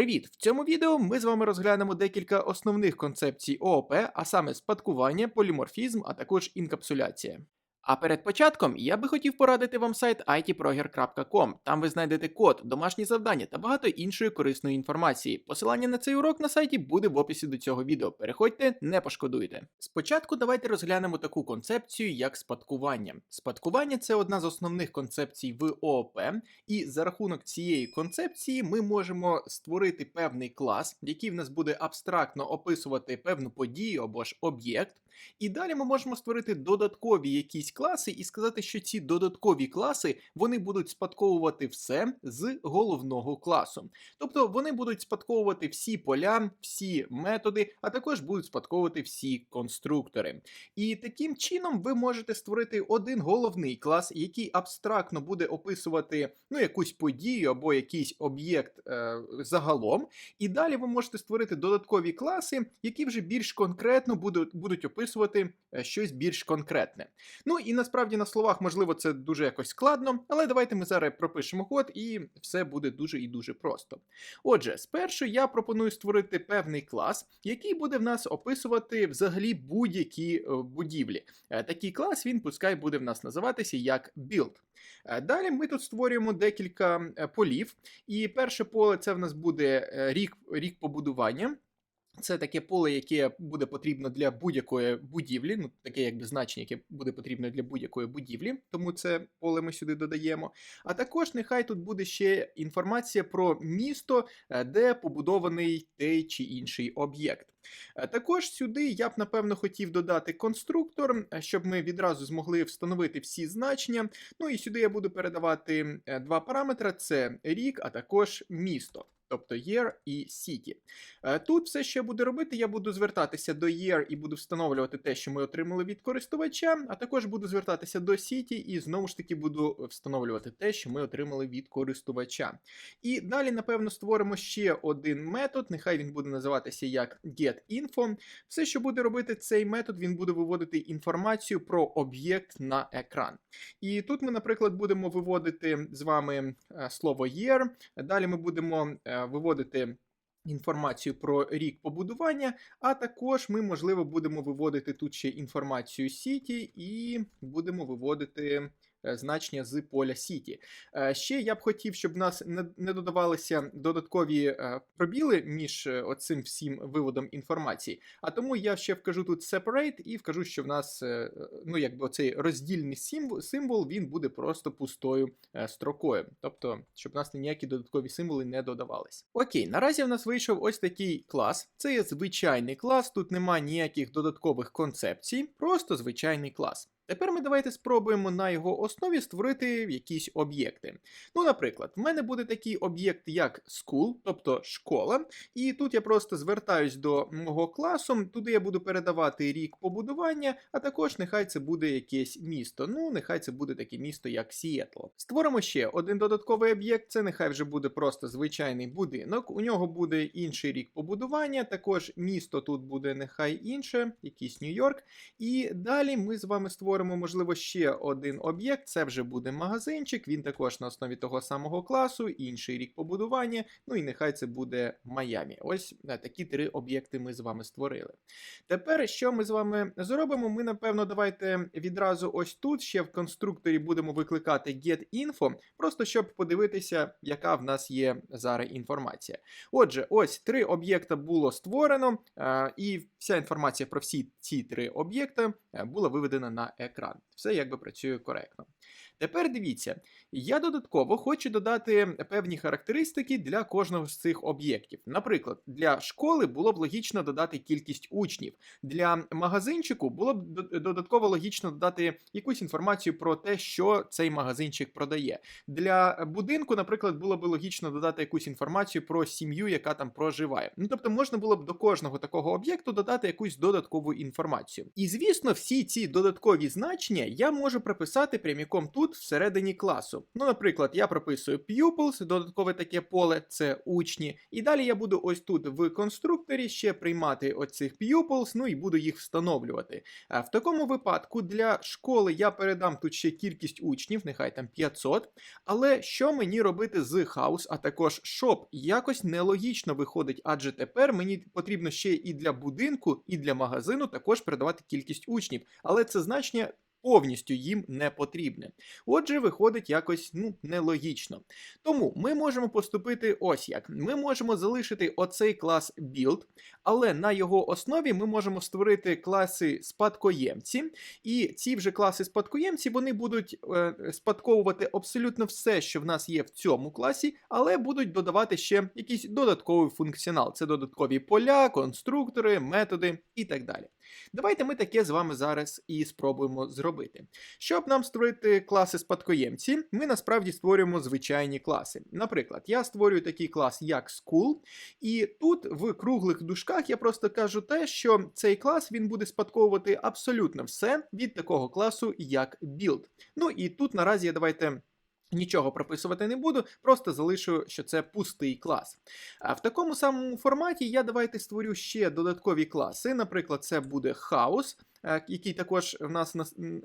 Привіт! В цьому відео ми з вами розглянемо декілька основних концепцій ООП, а саме спадкування, поліморфізм, а також інкапсуляція. А перед початком я би хотів порадити вам сайт itproger.com. Там ви знайдете код, домашні завдання та багато іншої корисної інформації. Посилання на цей урок на сайті буде в описі до цього відео. Переходьте, не пошкодуйте. Спочатку давайте розглянемо таку концепцію, як спадкування. Спадкування це одна з основних концепцій в ООП, і за рахунок цієї концепції ми можемо створити певний клас, який в нас буде абстрактно описувати певну подію або ж об'єкт. І далі ми можемо створити додаткові якісь класи і сказати, що ці додаткові класи вони будуть спадковувати все з головного класу. Тобто вони будуть спадковувати всі поля, всі методи, а також будуть спадковувати всі конструктори. І таким чином ви можете створити один головний клас, який абстрактно буде описувати ну, якусь подію або якийсь об'єкт е, загалом. І далі ви можете створити додаткові класи, які вже більш конкретно будуть, будуть описувати е, щось більш конкретне. Ну і насправді на словах, можливо, це дуже якось складно, але давайте ми зараз пропишемо код, і все буде дуже і дуже просто. Отже, спершу я пропоную створити певний клас, який буде в нас описувати взагалі будь-які е, будівлі. Е, Такий клас він пускай буде в нас називатися як build. Далі ми тут створюємо декілька полів, і перше поле це в нас буде рік, рік побудування. Це таке поле, яке буде потрібно для будь-якої будівлі, ну таке якби значення, яке буде потрібно для будь-якої будівлі, тому це поле ми сюди додаємо. А також нехай тут буде ще інформація про місто, е, де побудований той чи інший об'єкт. Е, Також сюди я б напевно хотів додати конструктор, е, щоб ми відразу змогли встановити всі значення. Ну і сюди я буду передавати два параметри: це рік, а також місто. Тобто year і city. Е, Тут все, що я буду робити, я буду звертатися до year і буду встановлювати те, що ми отримали від користувача, а також буду звертатися до city і знову ж таки буду встановлювати те, що ми отримали від користувача. І далі, напевно, створимо ще один метод. Нехай він буде називатися як getInfo. Все, що буде робити цей метод, він буде виводити інформацію про об'єкт на екран. І тут ми, наприклад, будемо виводити з вами е, слово year. Далі ми будемо е, виводити. Інформацію про рік побудування, а також ми, можливо, будемо виводити тут ще інформацію Сіті і будемо виводити значення з поля City. Е, Ще я б хотів, щоб в нас не- додавалися додаткові е, пробіли між е, оцим всім виводом інформації. А тому я ще вкажу тут separate і вкажу, що в нас е, ну, якби оцей роздільний символ, він буде просто пустою е, строкою. Тобто, щоб в нас ніякі додаткові символи не додавались. Окей, наразі в нас вийшов ось такий клас. Це є звичайний клас, тут немає ніяких додаткових концепцій, просто звичайний клас. Тепер ми давайте спробуємо на його основі створити якісь об'єкти. Ну, наприклад, в мене буде такий об'єкт, як school, тобто школа, і тут я просто звертаюсь до мого класу, туди я буду передавати рік побудування, а також нехай це буде якесь місто. Ну, нехай це буде таке місто, як Сієтло. Створимо ще один додатковий об'єкт, це нехай вже буде просто звичайний будинок. У нього буде інший рік побудування, також місто тут буде нехай інше, якийсь Нью-Йорк. І далі ми з вами створимо, можливо, ще один об'єкт. Це вже буде магазинчик. Він також на основі того самого класу, інший рік побудування. Ну і нехай це буде Майамі. Ось е, такі три об'єкти ми з вами створили. Тепер, що ми з вами зробимо? Ми, напевно, давайте відразу ось тут ще в конструкторі будемо викликати getInfo, просто щоб подивитися, яка в нас є зараз інформація. Отже, ось три об'єкта було створено, е, і вся інформація про всі ці три об'єкта е, була виведена на екран. Все якби працює коректно. Тепер дивіться, я додатково хочу додати певні характеристики для кожного з цих об'єктів. Наприклад, для школи було б логічно додати кількість учнів. Для магазинчику було б додатково логічно додати якусь інформацію про те, що цей магазинчик продає. Для будинку, наприклад, було б логічно додати якусь інформацію про сім'ю, яка там проживає. Ну тобто можна було б до кожного такого об'єкту додати якусь додаткову інформацію. І звісно, всі ці додаткові значення я можу прописати пряміком тут всередині класу. Ну, наприклад, я прописую pupils, додаткове таке поле це учні. І далі я буду ось тут в конструкторі ще приймати оцих pupils, ну і буду їх встановлювати. А в такому випадку для школи я передам тут ще кількість учнів, нехай там 500. Але що мені робити з house, а також shop? Якось нелогічно виходить, адже тепер мені потрібно ще і для будинку, і для магазину також передавати кількість учнів. Але це значення повністю їм не потрібне. Отже, виходить якось ну, нелогічно. Тому ми можемо поступити ось як. Ми можемо залишити оцей клас build, але на його основі ми можемо створити класи спадкоємці, і ці вже класи спадкоємці вони будуть е, спадковувати абсолютно все, що в нас є в цьому класі, але будуть додавати ще якийсь додатковий функціонал. Це додаткові поля, конструктори, методи і так далі. Давайте ми таке з вами зараз і спробуємо зробити. Щоб нам створити класи спадкоємці, ми насправді створюємо звичайні класи. Наприклад, я створюю такий клас, як School, і тут в круглих дужках я просто кажу те, що цей клас він буде спадковувати абсолютно все від такого класу, як Build. Ну і тут наразі я давайте. Нічого прописувати не буду, просто залишу, що це пустий клас. А в такому самому форматі я давайте створю ще додаткові класи. Наприклад, це буде е, який також в нас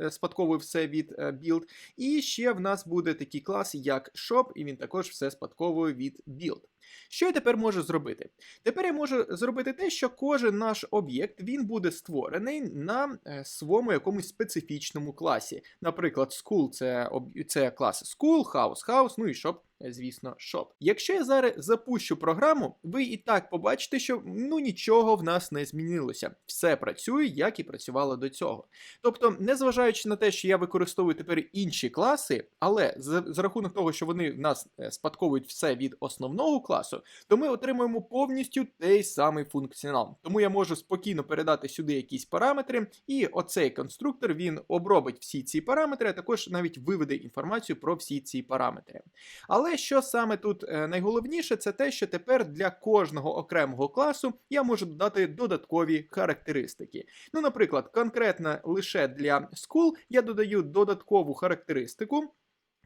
е, спадковує все від е, build. І ще в нас буде такий клас, як Shop, і він також все спадковує від build. Що я тепер можу зробити? Тепер я можу зробити те, що кожен наш об'єкт він буде створений на е, своєму якомусь специфічному класі. Наприклад, school це, це клас school, house, house, ну і shop, звісно, shop. Якщо я зараз запущу програму, ви і так побачите, що ну нічого в нас не змінилося. Все працює, як і працювало до цього. Тобто, незважаючи на те, що я використовую тепер інші класи, але за, за рахунок того, що вони в нас е, спадковують все від основного класу, то ми отримуємо повністю той самий функціонал. Тому я можу спокійно передати сюди якісь параметри, і оцей конструктор він обробить всі ці параметри, а також навіть виведе інформацію про всі ці параметри. Але що саме тут е, найголовніше, це те, що тепер для кожного окремого класу я можу додати додаткові характеристики. Ну, наприклад, конкретно лише для school я додаю додаткову характеристику.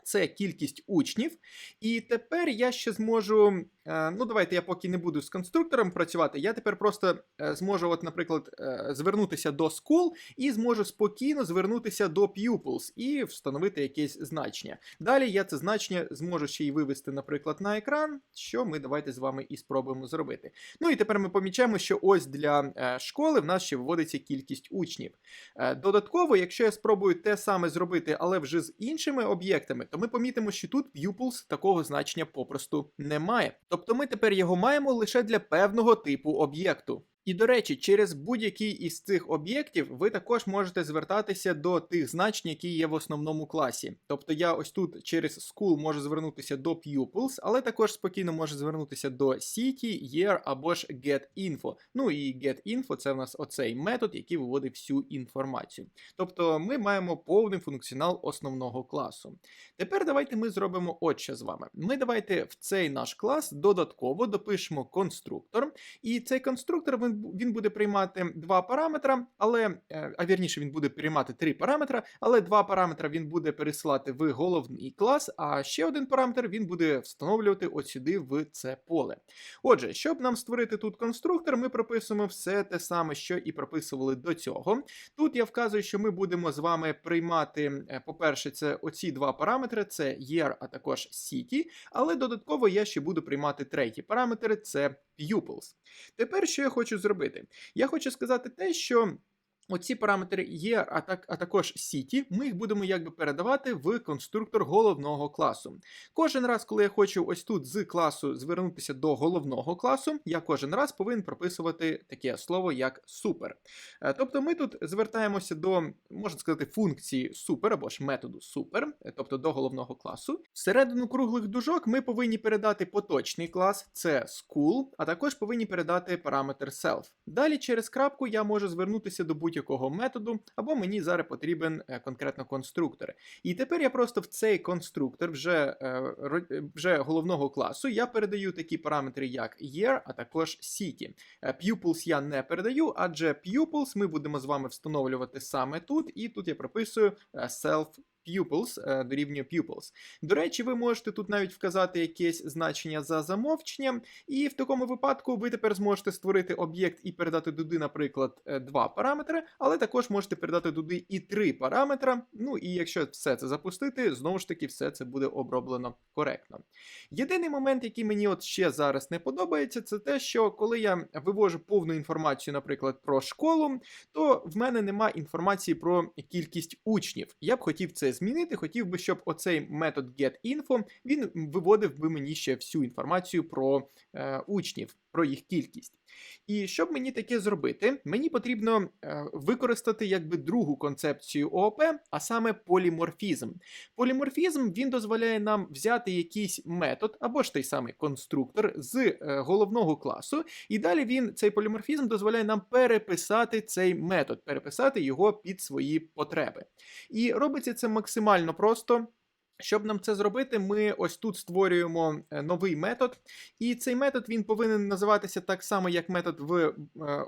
Це кількість учнів. І тепер я ще зможу. Е, Ну, давайте я поки не буду з конструктором працювати. Я тепер просто е, зможу, от, наприклад, е, звернутися до school і зможу спокійно звернутися до pupils і встановити якесь значення. Далі я це значення зможу ще й вивести, наприклад, на екран, що ми давайте з вами і спробуємо зробити. Ну і тепер ми помічаємо, що ось для школи в нас ще виводиться кількість учнів. Додатково, якщо я спробую те саме зробити, але вже з іншими об'єктами, то ми помітимо, що тут pupils такого значення попросту немає. Тобто ми тепер його маємо лише для певного типу об'єкту. І до речі, через будь-який із цих об'єктів ви також можете звертатися до тих значень, які є в основному класі. Тобто я ось тут через school можу звернутися до pupils, але також спокійно можу звернутися до city, year або ж getInfo. Ну і getInfo це в нас оцей метод, який виводить всю інформацію. Тобто ми маємо повний функціонал основного класу. Тепер давайте ми зробимо от що з вами. Ми давайте в цей наш клас додатково допишемо конструктор, і цей конструктор він, буде приймати два параметра, але е, а вірніше він буде приймати три параметра, але два параметра він буде пересилати в головний клас, а ще один параметр він буде встановлювати сюди в це поле. Отже, щоб нам створити тут конструктор, ми прописуємо все те саме, що і прописували до цього. Тут я вказую, що ми будемо з вами приймати, е, по-перше, це оці два параметри: це year, а також city, але додатково я ще буду приймати третій параметр це pupils. Тепер що я хочу зробити? Я хочу сказати те, що. Оці параметри є, а, так, а також City, ми їх будемо якби передавати в конструктор головного класу. Кожен раз, коли я хочу ось тут з класу звернутися до головного класу, я кожен раз повинен прописувати таке слово як супер. Е, Тобто ми тут звертаємося до, можна сказати, функції супер або ж методу супер, е, тобто до головного класу. Всередину круглих дужок ми повинні передати поточний клас, це school, а також повинні передати параметр self. Далі через крапку я можу звернутися до будь-якого методу, або мені зараз потрібен е, конкретно конструктор. І тепер я просто в цей конструктор вже, е, вже головного класу я передаю такі параметри, як year, а також city. Е, Pupils я не передаю, адже pupils ми будемо з вами встановлювати саме тут, і тут я прописую self pupils е, дорівнює pupils. До речі, ви можете тут навіть вказати якесь значення за замовченням, і в такому випадку ви тепер зможете створити об'єкт і передати туди, наприклад, е, два параметри, але також можете передати туди і три параметри. Ну і якщо все це запустити, знову ж таки, все це буде оброблено коректно. Єдиний момент, який мені от ще зараз не подобається, це те, що коли я вивожу повну інформацію, наприклад, про школу, то в мене нема інформації про кількість учнів. Я б хотів це змінити, хотів би, щоб оцей метод getInfo він виводив би мені ще всю інформацію про е, учнів, про їх кількість. І щоб мені таке зробити, мені потрібно е, використати якби другу концепцію ООП, а саме поліморфізм. Поліморфізм він дозволяє нам взяти якийсь метод або ж той самий конструктор з е, головного класу, і далі він цей поліморфізм дозволяє нам переписати цей метод, переписати його під свої потреби. І робиться це максимально просто. Щоб нам це зробити, ми ось тут створюємо е, новий метод, і цей метод він повинен називатися так само, як метод в е,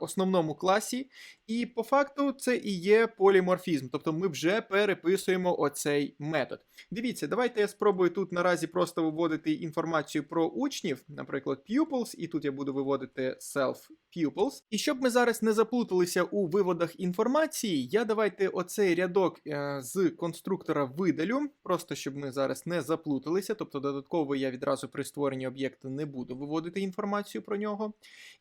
основному класі. І по факту це і є поліморфізм, тобто ми вже переписуємо оцей метод. Дивіться, давайте я спробую тут наразі просто виводити інформацію про учнів, наприклад, pupils, і тут я буду виводити self-pupils. І щоб ми зараз не заплуталися у виводах інформації, я давайте оцей рядок е, з конструктора видалю, просто щоб ми зараз не заплуталися, тобто додатково я відразу при створенні об'єкту не буду виводити інформацію про нього.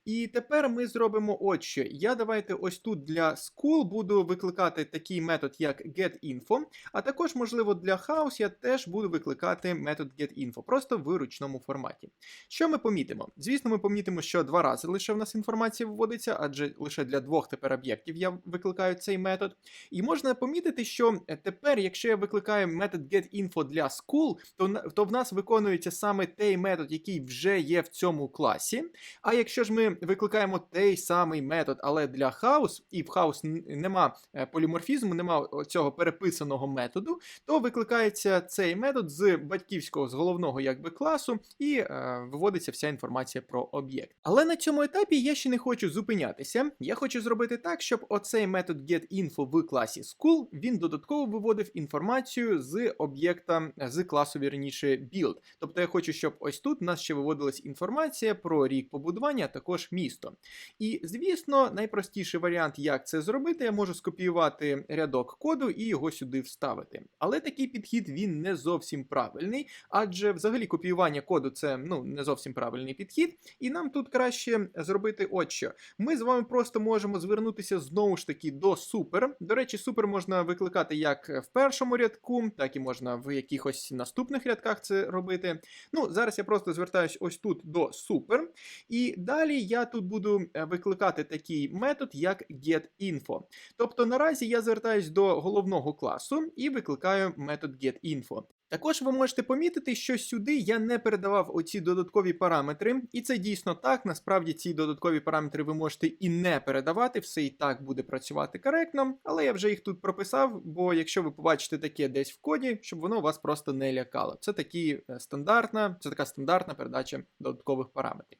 І тепер ми зробимо от що. Я давайте ось тут для school буду викликати такий метод, як getInfo, а також, можливо, для house я теж буду викликати метод getInfo, просто в ручному форматі. Що ми помітимо? Звісно, ми помітимо, що два рази лише в нас інформація виводиться, адже лише для двох тепер об'єктів я викликаю цей метод. І можна помітити, що тепер, якщо я викликаю метод getInfo для school, то, то в нас виконується саме той метод, який вже є в цьому класі. А якщо ж ми викликаємо той самий метод, але для house, і в house нема е, поліморфізму, нема цього переписаного методу, то викликається цей метод з батьківського, з головного якби класу, і е, виводиться вся інформація про об'єкт. Але на цьому етапі я ще не хочу зупинятися. Я хочу зробити так, щоб оцей метод getInfo в класі school він додатково виводив інформацію з об'єкта з класу вірніше build. Тобто я хочу, щоб ось тут у нас ще виводилась інформація про рік побудування, а також місто. І звісно, найпростіший варіант, як це зробити, я можу скопіювати рядок коду і його сюди вставити. Але такий підхід він не зовсім правильний, адже взагалі копіювання коду це ну не зовсім правильний підхід, і нам тут краще зробити от що. Ми з вами просто можемо звернутися знову ж таки до супер. До речі, супер можна викликати як в першому рядку, так і можна в якихось наступних рядках це робити. Ну, зараз я просто звертаюсь ось тут до супер. І далі я тут буду е, викликати такий метод, як getInfo. Тобто наразі я звертаюсь до головного класу і викликаю метод getInfo. Також ви можете помітити, що сюди я не передавав оці додаткові параметри, і це дійсно так. Насправді ці додаткові параметри ви можете і не передавати, все і так буде працювати коректно, але я вже їх тут прописав, бо якщо ви побачите таке десь в коді, щоб воно вас просто не лякало. Це такі е, стандартна, це така стандартна передача додаткових параметрів.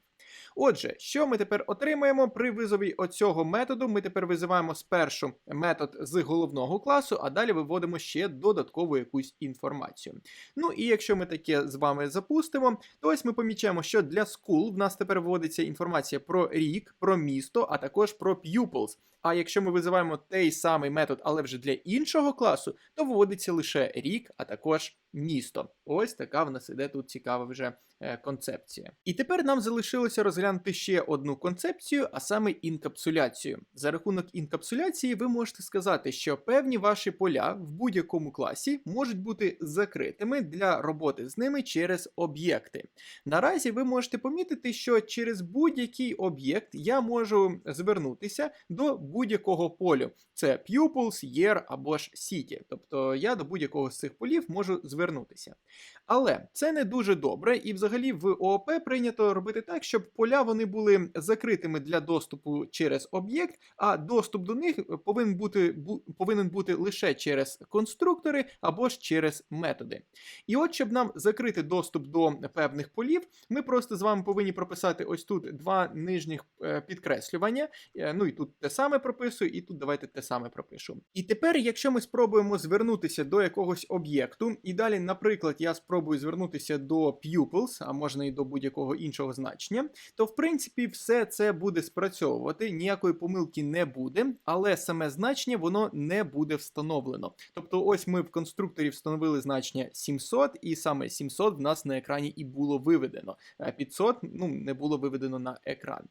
Отже, що ми тепер отримаємо при визові оцього методу? Ми тепер визиваємо спершу метод з головного класу, а далі виводимо ще додаткову якусь інформацію. Ну і якщо ми таке з вами запустимо, то ось ми помічаємо, що для school в нас тепер вводиться інформація про рік, про місто, а також про pupils. А якщо ми визиваємо той самий метод, але вже для іншого класу, то виводиться лише рік, а також місто. Ось така в нас іде тут цікава вже е, концепція. І тепер нам залишилося розглянути ще одну концепцію, а саме інкапсуляцію. За рахунок інкапсуляції, ви можете сказати, що певні ваші поля в будь-якому класі можуть бути закритими для роботи з ними через об'єкти. Наразі ви можете помітити, що через будь-який об'єкт я можу звернутися до будь-якого полю. Це pupils, year або ж city. Тобто я до будь-якого з цих полів можу звернутися. Але це не дуже добре, і взагалі в ООП прийнято робити так, щоб поля вони були закритими для доступу через об'єкт, а доступ до них повинен бути повинен бути лише через конструктори або ж через методи. І от, щоб нам закрити доступ до певних полів, ми просто з вами повинні прописати ось тут два нижніх е, підкреслювання. Е, ну і тут те саме прописую, і тут давайте те саме пропишу. І тепер, якщо ми спробуємо звернутися до якогось об'єкту, і далі, наприклад, я спробую звернутися до pupils, а можна і до будь-якого іншого значення, то в принципі все це буде спрацьовувати, ніякої помилки не буде, але саме значення воно не буде встановлено. Тобто, ось ми в конструкторі встановили значення 700, і саме 700 в нас на екрані і було виведено. а 500 ну, не було виведено на екран.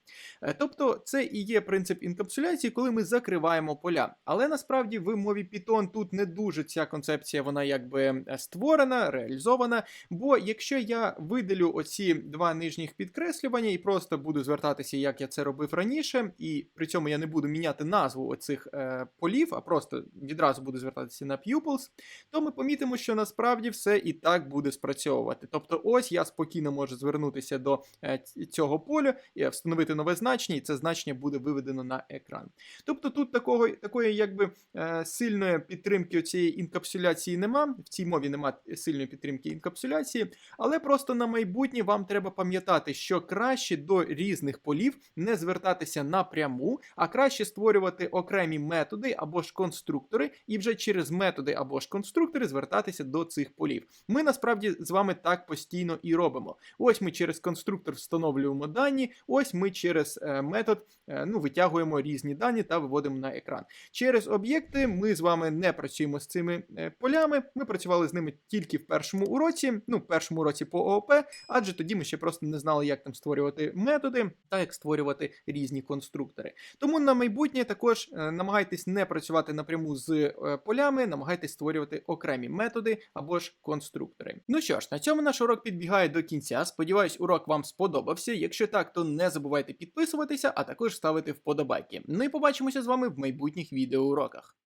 Е, Тобто, це і є принцип інкапсуляції, коли ми закриваємо поля. Але насправді в мові Python тут не дуже ця концепція вона якби е, створена, реалізована. Бо якщо я видалю оці два нижніх підкреслювання і просто буду звертатися, як я це робив раніше, і при цьому я не буду міняти назву оцих е, полів, а просто відразу буду звертатися на pupils, то ми помітимо, що насправді все і так буде спрацьовувати. Тобто, ось я спокійно можу звернутися до е, цього поля, встановити нове значення, і це значення буде виведено на екран. Тобто тут такого, такої якби е, сильної підтримки цієї інкапсуляції нема, в цій мові нема сильної підтримки інкапсуляції, але просто на майбутнє вам треба пам'ятати, що краще до різних полів не звертатися напряму, а краще створювати окремі методи або ж конструктори, і вже через методи або ж конструктори звертатися до цих полів. Ми насправді з вами так постійно і робимо. Ось ми через конструктор встановлюємо дані, ось ми через е, метод е, ну, витягуємо різні дані та виводимо на екран. Через об'єкти ми з вами не працюємо з цими е, полями. Ми працювали з ними тільки в першому уроці, ну, в першому уроці по ООП, адже тоді ми ще просто не знали, як там створювати методи та як створювати різні конструктори. Тому на майбутнє також е, намагайтесь не працювати напряму з е, полями, намагайтесь створювати окремі методи або ж конструктори. Ну що ж, на цьому наш урок підбігає до кінця. Сподіваюсь, урок вам сподобався. Якщо так, то не забувайте підписуватися, а також ставити вподобайки. Ну і побачимося з вами в майбутніх відеоуроках.